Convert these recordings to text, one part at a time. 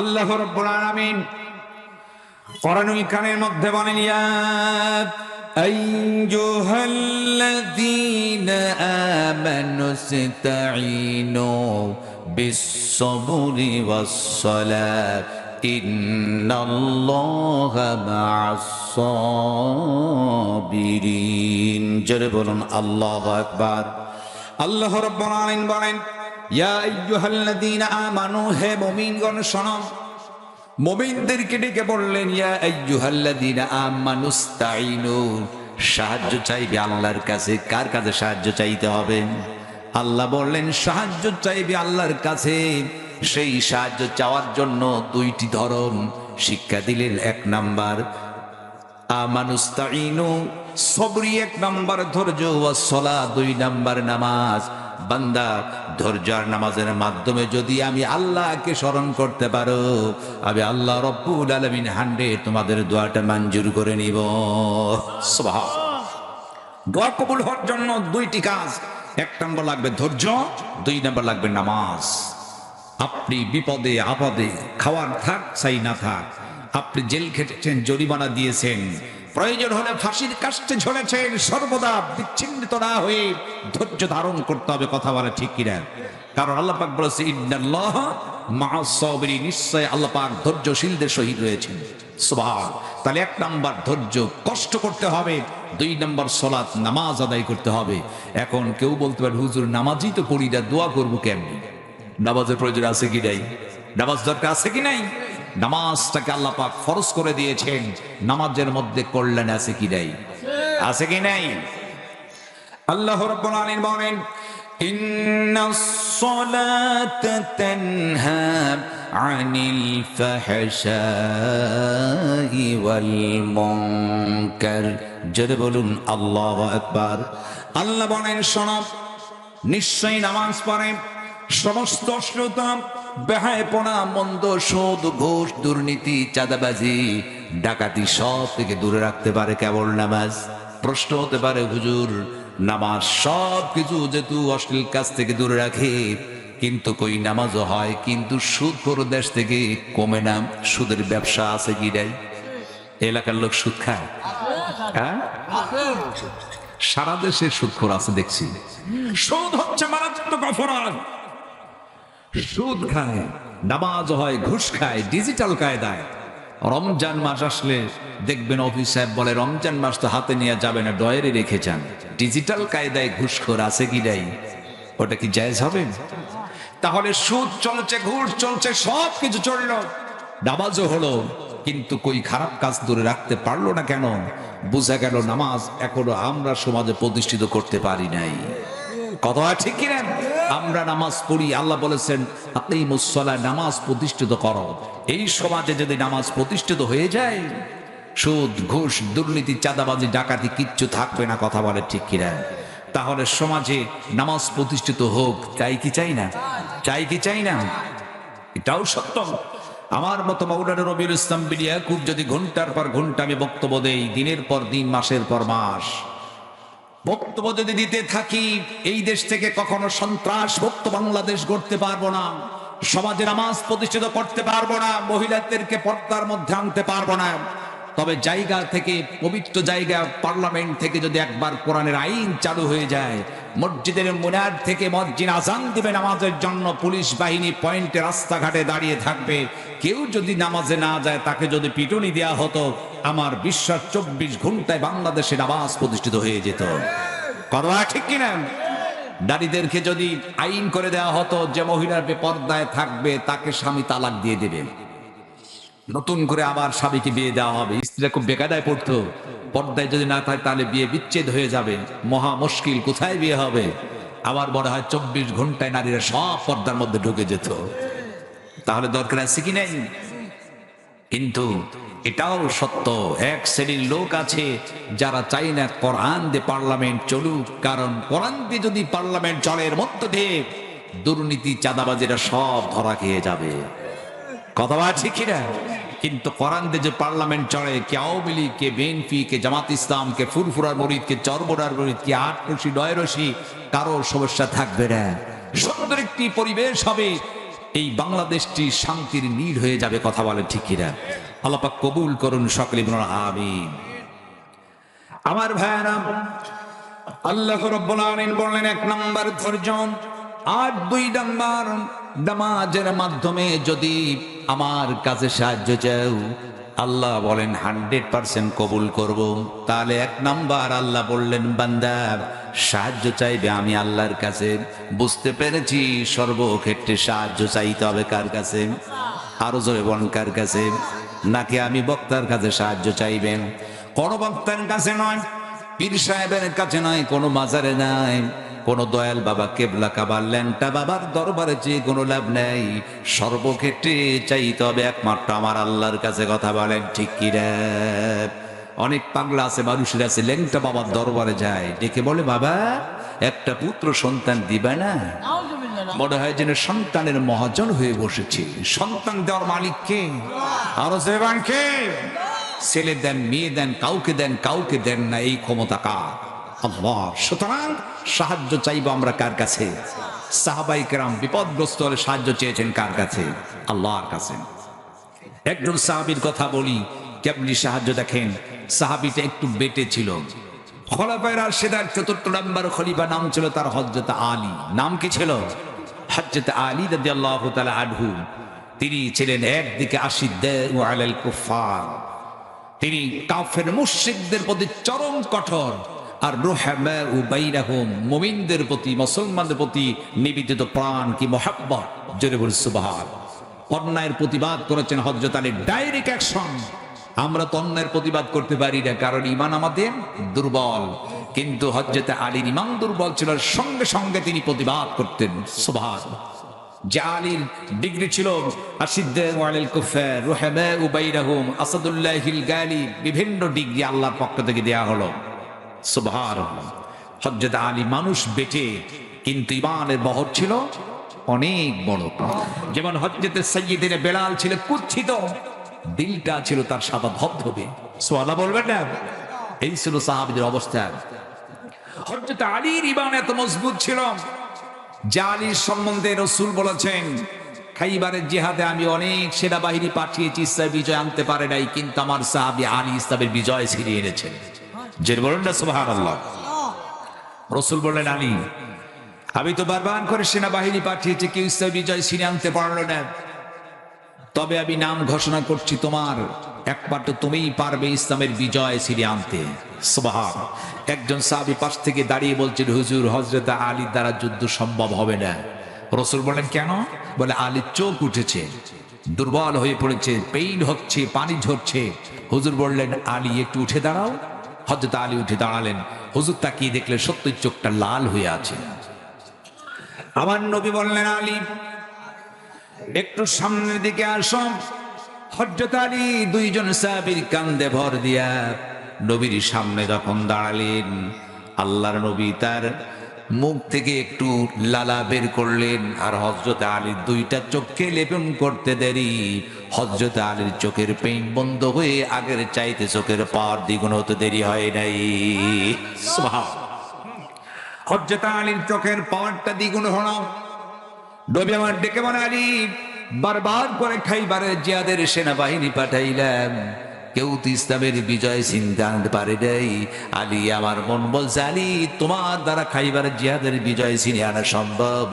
আল্লাহ রব্বুল আলামিন কোরআনুল কারীমের মধ্যে বলেন, ইয়া আইয়ুহাল্লাযীনা আমানু ইসতাঈনু বিস-সাবরি ওয়াস-সালাত, ইন্নাল্লাহা মা'আস-সাবিরিন। জোরে আকবার। আল্লাহ রাব্বুল আলামিন বলেন ডেকে বললেন, ইয়া সাহায্য চাইবে আল্লাহর কাছে। কার কাছে সাহায্য চাইতে হবে? আল্লাহ বললেন, সাহায্য চাইবে আল্লাহর কাছে। সেই সাহায্য চাওয়ার জন্য দুইটি ধরন শিক্ষা দিলেন। এক নাম্বার আমানুস্তাইনু সবরি এক নাম্বার ধৈর্য ও সলা দুই নাম্বার, নামাজ। বান্দা ধৈর্য আর নামাজের মাধ্যমে যদি আমি আল্লাহকে স্মরণ করতে পারো, আমি আল্লাহ রব্বুল আলমিন হান্ডে তোমাদের দোয়াটা মঞ্জুর করে নিব। সুবহান। দোয়া কবুল হওয়ার জন্য দুইটি কাজ। এক নম্বর লাগবে ধৈর্য, দুই নম্বর লাগবে নামাজ। আপনি বিপদে, আপদে, খাওয়ার থাক, চাই না থাক। আপনি জেল খেটেছেন, জরিমানা দিয়েছেন। প্রয়োজন হলে ফাঁসির কাস্টে ঝরেছেন, সর্বদা বিচ্ছিন্নিত না হয়ে ধৈর্য ধারণ করতে হবে, কথা বলে ঠিক কিনা? কারণ আল্লাপাক বলেছে, ইন্নাল্লাহ মা'আস সাবিরি নিশ্চয় আল্লাহ পাক ধৈর্যশীলদের সহিত রয়েছেন। সুবহান। তাহলে এক নাম্বার ধৈর্য কষ্ট করতে হবে, দুই নাম্বার সলাৎ নামাজ আদায় করতে হবে। এখন কেউ বলতে পারে, হুজুর, নামাজই তো পড়ি দোয়া করব কেমনি? নামাজের প্রয়োজন আছে কি নাই? নামাজ দরকার আছে কি নাই? নামাজটাকে আল্লাহ পাক ফরজ করে দিয়েছেন। নামাজের মধ্যে কল্যাণ আছে কি নাই? আছে কি নাই? আল্লাহ রাব্বুল আলামিন বলেন, ইন্নাস সালাতা তানহা আনিল ফাহশাই ওয়াল মুনকার। জোরে বলুন, আল্লাহু আকবার। আল্লাহ বলেন, শোনো, নিশ্চয়ই নামাজ পড়ে সমস্ত শ্রোতা বেহায় পড়া মন্দ সুদ, ঘুষ, দুর্নীতি, চাঁদাবাজি, ডাকাতি সব থেকে দূরে রাখতে পারে কেবল নামাজ। প্রশ্ন হতে পারে, হুজুর, নামাজ সব কিছু যেহেতু অশ্লীল কাজ থেকে দূরে রাখে, কিন্তু কই নামাজও হয়, কিন্তু সুদ করো দেশ থেকে কমে না, সুদের ব্যবসা আছে কি নাই? এলাকার লোক সুদ খায়। হ্যাঁ? সারা দেশে সুদখোর আছে দেখছি। সুদ হচ্ছে মারাত্মক অপরাধ। সুদ খায়, নামাজ হয়, ঘুষ খায় ডিজিটাল কায়দায়। রমজান মাস আসলে দেখবেন অফিস সাহেব বলে, রমজান মাস তো হাতে নিয়ে যাবে না ডয়ারে রেখে যান। ডিজিটাল কায়দায় ঘুষখোর আছে কি নাই? ওটা কি জায়েজ হবে? তাহলে সুদ চলছে, ঘুষ চলছে, সব কিছু চলল। নামাজও হলো, কিন্তু কই খারাপ কাজ দূরে রাখতে পারল না কেন? বোঝা গেল নামাজ এখনও আমরা সমাজে প্রতিষ্ঠিত করতে পারি নাই। কথা ঠিক কিনা? আমরা নামাজ পড়ি, আল্লাহ বলেছেন আপনি মুসলা নামাজ প্রতিষ্ঠিত করো। এই সমাজে যদি নামাজ প্রতিষ্ঠিত হয়ে যায়, সুদ, ঘুষ, দুর্নীতি, চাঁদাবাজি, ডাকাতি কিচ্ছু থাকবে না, কথা বলে ঠিক কিনা? তাহলে সমাজে নামাজ প্রতিষ্ঠিত হোক, চাই কি চাই না? চাই কি চাই না? এটাও সত্য। আমার মতো মৌলানা রবিউল ইসলাম বিলিয়া খুব যদি ঘণ্টার পর ঘণ্টা আমি বক্তব্য দেই, দিনের পর দিন, মাসের পর মাস বক্তব্য যদি দিতে থাকি, এই দেশ থেকে কখনো সন্ত্রাস মুক্ত বাংলাদেশ গড়তে পারব না। সমাজের নামাজ প্রতিষ্ঠিত করতে পারব না, মহিলাদেরকে পর্দার মধ্যে আনতে পারব না। তবে জায়গা থেকে, পবিত্র জায়গা, পার্লামেন্ট থেকে যদি একবার কোরআনের আইন চালু হয়ে যায় মসজিদের মুনার থেকে মসজিদ আজান দিবে নামাজের জন্য পুলিশ বাহিনী পয়েন্টে রাস্তাঘাটে দাঁড়িয়ে থাকবে। কেউ যদি নামাজে না যায়, তাকে যদি পিটুনি দেওয়া হতো, আমার বিশ্বাস চব্বিশ ঘন্টায় বাংলাদেশে নামাজ প্রতিষ্ঠিত হয়ে যেত। কথা ঠিক কিনা? নারীদেরকে যদি আইন করে দেওয়া হতো যে মহিলার বেপর্দায় থাকবে, তাকে স্বামী তালাক দিয়ে দেবে। নতুন করে আবার স্বামীকে বিয়ে দেওয়া হবে। স্ত্রীরা খুব বেকায়দায় পড়তো। পর্দায় যদি না থাকে, তাহলে বিয়ে বিচ্ছেদ হয়ে যাবে। মহা মুশকিল, কোথায় বিয়ে হবে? আবার মনে হয় চব্বিশ ঘন্টায় নারীরা সব পর্দার মধ্যে ঢুকে যেত। তাহলে দরকার আছে কি নেই? কিন্তু এটাও সত্য, এক শ্রেণির লোক আছে যারা চাই না কোরআন দিয়ে পার্লামেন্ট চলুক, কারণ কোরআন দিয়ে যদি পার্লামেন্ট চলে, এর মধ্য দিয়ে দুর্নীতি, চাঁদাবাজিরা সব ধরা খেয়ে যাবে। কথা বলা ঠিক কিনা কিন্তু কোরআন যে পার্লামেন্ট চড়ে কে আওয়ামী লীগ, কে বিএনপি, কে জামাত ইসলাম, কে ফুরফুরার মরিদ, কে চরবরার মরিদ, কে আট রশি, নয় রশি, কারও সমস্যা থাকবে না। সুন্দর একটি পরিবেশ হবে। এই বাংলাদেশটি শান্তির নীড় হয়ে যাবে, কথা বলে ঠিক কিনা। আল্লাপাক কবুল করুন সকলে আমিন। আমার ভাইয়ারা, আল্লাহ রব্বুল আলামিন বললেন, এক নাম্বার ধৈর্য। আর দুই নাম্বার নামাজের মাধ্যমে যদি আমার কাছে সাহায্য চাও। আল্লাহ বলেন, হান্ড্রেড পার্সেন্ট কবুল করব। তাহলে এক নাম্বার আল্লাহ বললেন, বান্দা, সাহায্য চাইবে আমি আল্লাহর কাছে। বুঝতে পেরেছি, সর্বক্ষেত্রে সাহায্য চাইতে হবে কার কাছে? আরও জোরে বলেন, কার কাছে? নাকি আমি বক্তার কাছে সাহায্য চাইবেন কোন বক্তার কাছে নয়, পীর সাহেবের কাছে নয়, কোনো মাজারে নাই কোনো দয়াল বাবা কেবলা কাবার ল্যাংটা বাবার দরবারে চেয়ে কোনো লাভ নেই। সর্বক্ষেত্রে চাইতে হবে একমাত্র আমার আল্লাহর কাছে কথা বলেন ঠিক কি রে অনেক পাগলা আছে মানুষের আছে ল্যাংটা বাবার দরবারে যায় ডেকে বলে বাবা একটা পুত্র সন্তান দিবে না? মনে হয় যেন সন্তানের মহাজন হয়ে বসেছে। সন্তান দেওয়ার মালিক কে? আরও সেবান কে? ছেলে দেন মেয়ে দেন কাউকে দেন কাউকে দেন না এই ক্ষমতা কার? আল্লাহ। সুতরাং সাহায্য চাইব আমরা কার কাছে? সাহাবাই কেরাম বিপদগ্রস্ত হলে সাহায্য চেয়েছেন কার কাছে? আল্লাহর কাছে। একজন সাহাবির কথা বলি, কেমনি সাহায্য দেখেন? সাহাবিটা একটু বেটে ছিল। রাশেদার চতুর্থ নাম ছিল তার তিনি ছিলেন একদিকে তিনি কাফের মুশরিকদের প্রতি চরম কঠোর। আর বাইরাহুম মুমিনদের প্রতি, মুসলমানদের প্রতি নিবেদিত প্রাণ কি মহাব্বত? জোরে বল অন্যায়ের প্রতিবাদ করেছেন হযরত আলী। ডাইরেক্ট অ্যাকশন আমরা তো অন্যায়ের প্রতিবাদ করতে পারি না, কারণ ইমান আমাদের দুর্বল। কিন্তু হযরত আলীর ইমান দুর্বল ছিল সঙ্গে সঙ্গে তিনি প্রতিবাদ করতেন, সুবহান। যে আলীর ডিগ্রি ছিল বিভিন্ন ডিগ্রি আল্লাহর পক্ষ থেকে দেয়া হলো। হযরত আলী মানুষ বেটে কিন্তু ইমানের বহর ছিল অনেক বড়। যেমন বেলাল ছিল কুচ্ছিত, দিলটা ছিল তার সাদা ধবধবে। সোয়ালা বলবেন না? এই ছিল সাহাবীদের অবস্থা। হযরত আলীর ইমান এত মজবুত ছিল জালির সম্বন্ধে রসুল বলেছেন, খাইবারের জেহাদে আমি অনেক সেনাবাহিনী পাঠিয়েছি বিজয় আনতে পারে নাই, কিন্তু আমার সাহাবি আলী ইসলামের বিজয় ছিনিয়ে এনেছেন যে বলেন না আল্লাহ। রসুল বললেন আলী আমি তো বারবার করে সেনাবাহিনী পাঠিয়েছি কেউ ইসলাম বিজয় ছিনিয়ে আনতে পারল না। তবে আমি নাম ঘোষণা করছি তোমার একমাত্র তুমিই পারবে ইসলামের বিজয় ছিনিয়ে আনতে। সুবহান। একজন সাহাবী পাশ থেকে দাঁড়িয়ে বলছেন হুজুর হজরত আলীর দ্বারা যুদ্ধ সম্ভব হবে না। রসুল বলেন কেন? বলে আলীর চোখ উঠেছে দুর্বল হয়ে পড়েছে পেইন হচ্ছে পানি ঝরছে। হুজুর বললেন আলী একটু উঠে দাঁড়াও। হজরত আলী উঠে দাঁড়ালেন। হুজুর তাকিয়ে দেখলে সত্যই চোখটা লাল হয়ে আছে। আমার নবী বললেন, আলী, একটু সামনের দিকে আসো। হজরত আলী দুইজন সাহাবীর কান্দে ভর দিয়া নবীর সামনে যখন দাঁড়ালেন, আল্লাহর নবী তার মুখ থেকে একটু লালা বের করলেন, আর হজরত আলীর দুইটা চোখকে লেপন করতে দেরি। হজরত আলীর চোখের পেইন বন্ধ হয়ে আগের চাইতে চোখের পাওয়ার দ্বিগুণ হতে দেরি হয় নাই। হজরত আলীর চোখের পাওয়ারটা দ্বিগুণ হলো। নবী আমার ডেকে বলে, আলী, বারবার করে খাইবারের জিয়াদের সেনাবাহিনী পাঠাইলাম কেউ তো ইসলামের বিজয় চিন্তা আনতে পারে নাই। আলী আমার মন বলছে, আলী, তোমার দ্বারা খাইবার জিহাদের বিজয় চিনে আনা সম্ভব।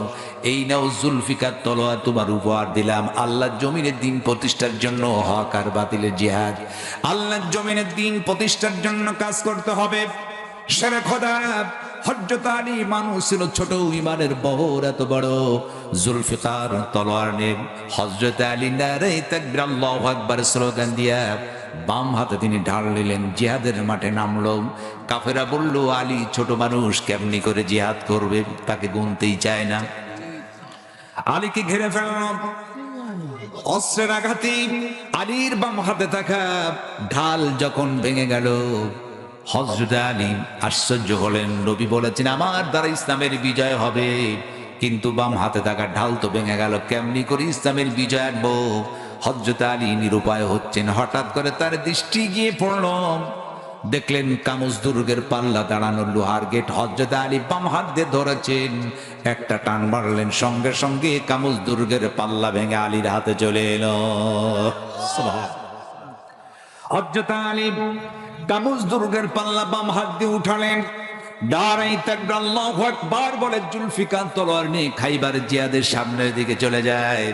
এই নাও জুলফিকার তলোয়ার তোমার উপহার দিলাম। আল্লাহর জমিনের দিন প্রতিষ্ঠার জন্য হক আর বাতিলের জিহাদ। আল্লাহর জমিনের দিন প্রতিষ্ঠার জন্য কাজ করতে হবে। সেরে খোদা হজরত মানুষ ছিল ছোট ইমানের বহর এত বড়। জুলফিকার তলোয়ার নেম হজরত আলী নারে তাকবীর, আল্লাহু আকবার স্লোগান দিয়া বাম হাতে তিনি ঢাল নিলেন, জিহাদের মাঠে নামলো। কাফেরা বলল, আলী, ছোট মানুষ, কেমনি করে জিহাদ করবে? তাকে গুনতেই চায় না। আলীকে ঘিরে ফেলল অস্ত্রের আঘাতে আলীর বাম হাতে থাকা ঢাল যখন ভেঙে গেল হজরত আলী আশ্চর্য হলেন। নবী বলেছেন, আমার দ্বারা ইসলামের বিজয় হবে। কিন্তু বাম হাতে থাকা ঢাল তো ভেঙে গেল। কেমনি করে ইসলামের বিজয় আনব? হজরত আলী নিরুপায় হচ্ছেন। হঠাৎ করে তার দৃষ্টি গিয়ে পড়ল। দেখলেন কামুজ দুর্গের পাল্লা দাঁড়ানো লোহার গেট। হজরত আলী বাম হাত দিয়ে ধরেছেন। একটা টান মারলেন। সঙ্গে সঙ্গে কামুজ দুর্গের পাল্লা ভেঙে আলীর হাতে চলে এলো। হজরত আলী কামুজ দুর্গের পাল্লা বাম হাত দিয়ে উঠালেন। বলে জুলফিকার তলোয়ার সামনের দিকে চলে যায়।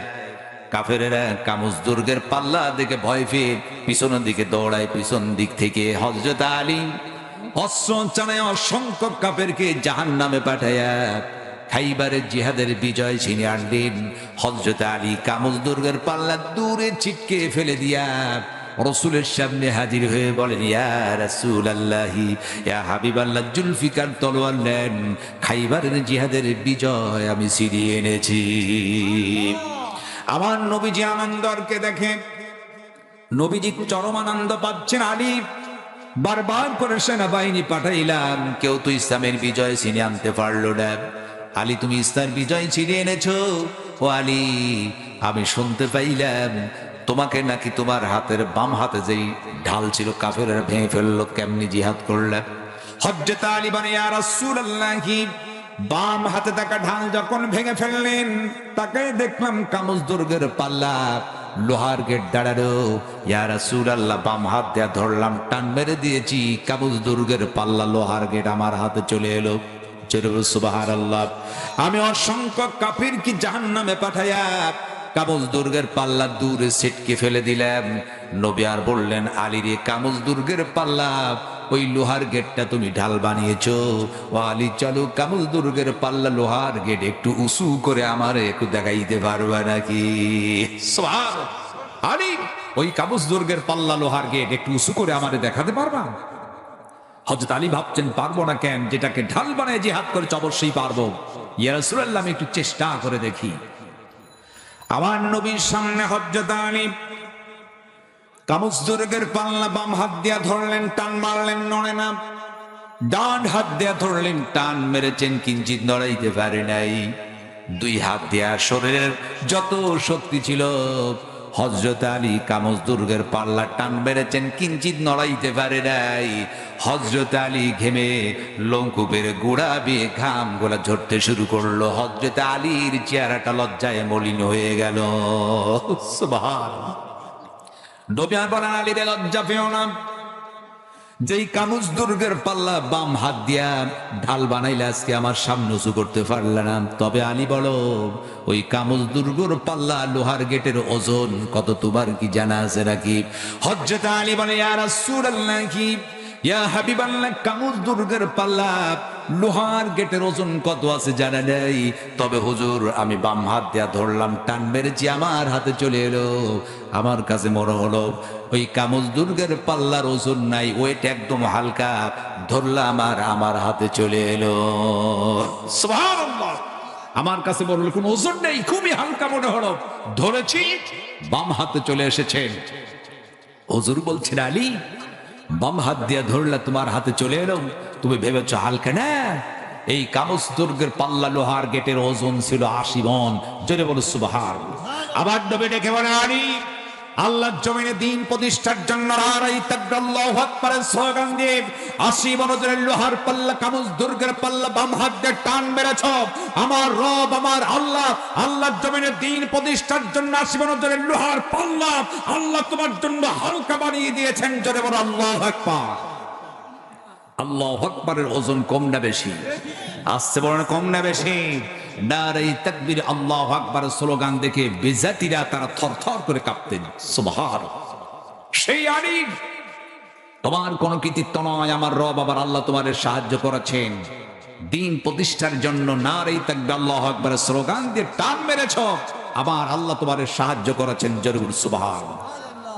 দুর্গের পাল্লা ভয় পেয়ে পিছনের দিকে দৌড়ায়, পিছন দিক থেকে অসংখ্য জাহান নামে পাঠায়া খাইবারের জিহাদের বিজয় ছিনে আনলেন। হজরত আলী কামুজ দুর্গের পাল্লা দূরে ছিটকে ফেলে দিয়া রসুলের সামনে হাজির হয়ে বলেন, ইয়া জুলফিকার তলোয়ার নেন। খাইবারের জিহাদের বিজয় আমি সিরিয়ে এনেছি। আমার নবীজি আনন্দরকে দেখে, নবীজি চরম আনন্দ পাচ্ছেন আলী। বারবার করে সেনাবাহিনী পাঠাইলাম, কেউ তো ইসলামের বিজয় ছিনে আনতে পারল না। আলী, তুমি ইসলামের বিজয় ছিনিয়ে এনেছো? ও আলী, আমি শুনতে পাইলাম তোমাকে নাকি তোমার হাতের বাম হাতে যেই ঢাল ছিল কাফের ভেঙে ফেলল, কেমনি জিহাদ করলাম হজ্জত আলী মানে ইয়া রাসূলুল্লাহি, বাম হাতে থাকা ঢাল যখন ভেঙে ফেললেন, তাকে দেখলাম কামুজ দুর্গের পাল্লা, লোহার গেট দাঁড়াল। ইয়া রাসূলুল্লাহ, বাম হাত দিয়ে ধরলাম, টান মেরে দিয়েছি কামুজ দুর্গের পাল্লা, লোহার গেট আমার হাতে চলে এলো। সুবাহার আল্লাহ আমি অসংখ্য কাফির কি জাহান নামে পাঠাইয়া কামুজ দুর্গের পাল্লা দূরে ছিটকে ফেলে দিলাম। নবী আর বললেন আলীরে কামুজ দুর্গের পাল্লা, ওই লোহার গেটটা তুমি ঢাল বানিয়েছ। ও আলী, চলো কামুজ দুর্গের পাল্লা লোহার গেট একটু উঁচু করে আমার একটু দেখাইতে পারবে নাকি। আলী, ওই কামুজ দুর্গের পাল্লা লোহার গেট একটু উঁচু করে আমারে দেখাতে পারবা? হজরত আলী ভাবছেন, পারব না কেন? যেটাকে ঢাল বানায় জিহাদ করেছে, অবশ্যই পারব। ইয়া রাসূলুল্লাহ, আমি একটু চেষ্টা করে দেখি। আমার নবীর সামনে হজরত আলী কামুজ দুর্গের পাল্লা বাম হাত দিয়া ধরলেন, টান মারলেন, নড়ে না। ডান হাত দিয়া ধরলেন, টান মেরেছেন, কিঞ্চিত নড়াইতে পারে নাই। দুই হাত দিয়া শরীরের যত শক্তি ছিল হজরত আলী কামজ দুর্গের পাল্লা টান বেড়েছেন কিঞ্চিত নড়াইতে পারে নাই। হজরত আলী ঘেমে লঙ্কুপের গোড়া বিয়ে ঘাম গোলা ঝরতে শুরু করল। হজরত আলীর চেহারাটা লজ্জায় মলিন হয়ে গেল। ডোবিয়ার বলেন আলী রে লজ্জা পেও না। যেই কামুজ দুর্গের পাল্লা বাম হাত দিয়া ঢাল বানাইলে আজকে আমার সামনে উঁচু করতে পারল না। তবে আলী বলো, ওই কামুজ দুর্গর পাল্লা লোহার গেটের ওজন কত তোমার কি জানা আছে নাকি? হজ্জতা আলী বলে আর কি ইয়া হাবিবাল্লাহ কামুজ দুর্গের পাল্লা, লোহার গেটের ওজন কত আছে জানা নেই। তবে হুজুর, আমি বাম হাত দিয়া ধরলাম, টান মেরেছি, আমার হাতে চলে এলো। আমার কাছে মনে হলো। ওই কামুজ দুর্গের পাল্লার ওজন নাই, ওয়েট একদম হালকা। ধরলাম আর আমার হাতে চলে এলো। আমার কাছে মনে হলো, কোনো ওজন নেই, খুবই হালকা মনে হলো। ধরেছি, বাম হাতে চলে এসেছেন হুজুর বলছেন, আলী বাম হাত দিয়ে ধরলে তোমার হাতে চলে এলো। তুমি ভেবেছ হালকা না এই কামস দুর্গের পাল্লা লোহার গেটের ওজন ছিল আশি মন। জোরে বলো সুবাহার আবার ডবে ডেকে বলে আল্লাহর জমিনে দিন প্রতিষ্ঠার জন্য বনজনের লোহার পাল্লা কামুজ দুর্গের পাল্লা, বাম হাত টান মেরেছ। আমার রব, আমার আল্লাহ, আল্লাহর জমিনে দিন প্রতিষ্ঠার জন্য আশি বনজনের লোহার পাল্লা আল্লাহ তোমার জন্য হালকা বানিয়ে দিয়েছেন, জোরে বলো আল্লাহু আকবার। আল্লাহ আকবরের ওজন কম না বেশি? আসছে বড় কম না বেশি? নারাই তাকবীর আল্লাহ আকবরের স্লোগান দেখে বেজাতিরা তারা থরথর করে কাঁপতেন। সুবহান সেই আলী তোমার কোনো কৃতিত্ব নয়, আমার রব আবার আল্লাহ তোমাদের সাহায্য করেছেন। দিন প্রতিষ্ঠার জন্য নারী তাকবে আল্লাহ আকবরের স্লোগান দিয়ে টান মেরেছ, আবার আল্লাহ তোমাদের সাহায্য করেছেন জরুর সুবহান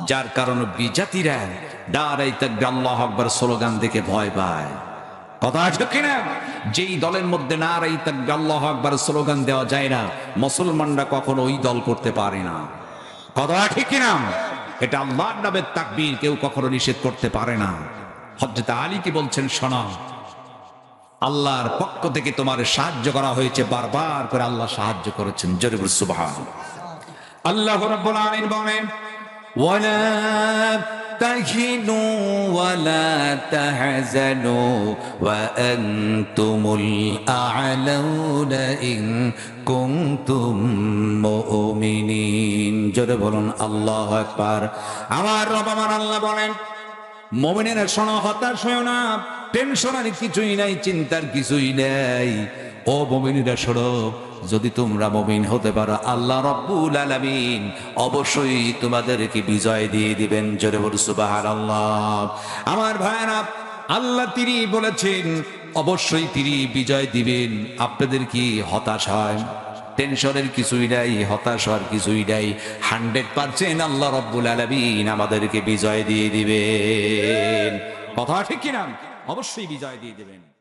যার কারণে বিজাতিরা নারাই তাকবে আল্লাহ আকবর স্লোগান দেখে ভয় পায়। কথা আছে কিনা? যেই দলের মধ্যে নারাই তাকবে, আল্লাহ আকবর স্লোগান দেওয়া যায় না, মুসলমানরা কখনো ওই দল করতে পারে না। কথা ঠিক কিনা? এটা আল্লাহর নামের তাকবীর, কেউ কখনো নিষেধ করতে পারে না। হজরত আলী কি বলছেন, শোনা, আল্লাহর পক্ষ থেকে তোমার সাহায্য করা হয়েছে, বারবার করে আল্লাহ সাহায্য করেছেন জরিবুল সুবহান আল্লাহ রাব্বুল আলামিন বলেন, ওয়ালা تهنوا ولا تحزنوا وأنتم الأعلون إن كنتم مؤمنين জোরে বলুন আল্লাহ আকবার আমার রব আমার আল্লাহ বলেন মমিনের শোনো হতাশ হয় না টেনশনের কিছুই নাই চিন্তার কিছুই নাই ও মমিনীরা শোনো যদি তোমরা মমিন হতে পারো, আল্লাহ রব্বুল আলামিন অবশ্যই তোমাদেরকে বিজয় দিয়ে দিবেন। জোরে বল সুবহানাল্লাহ। আমার ভাইরা আল্লাহ তিনি বলেছেন, অবশ্যই তিনি বিজয় দিবেন। আপনাদের কি হতাশ হয়? টেনশনের কিছুই নাই, হতাশ হওয়ার কিছুই নাই। হান্ড্রেড পার্সেন্ট আল্লাহ রব্বুল আলমিন আমাদেরকে বিজয় দিয়ে দিবেন। কথা ঠিক কিনা? অবশ্যই বিজয় দিয়ে দিবেন।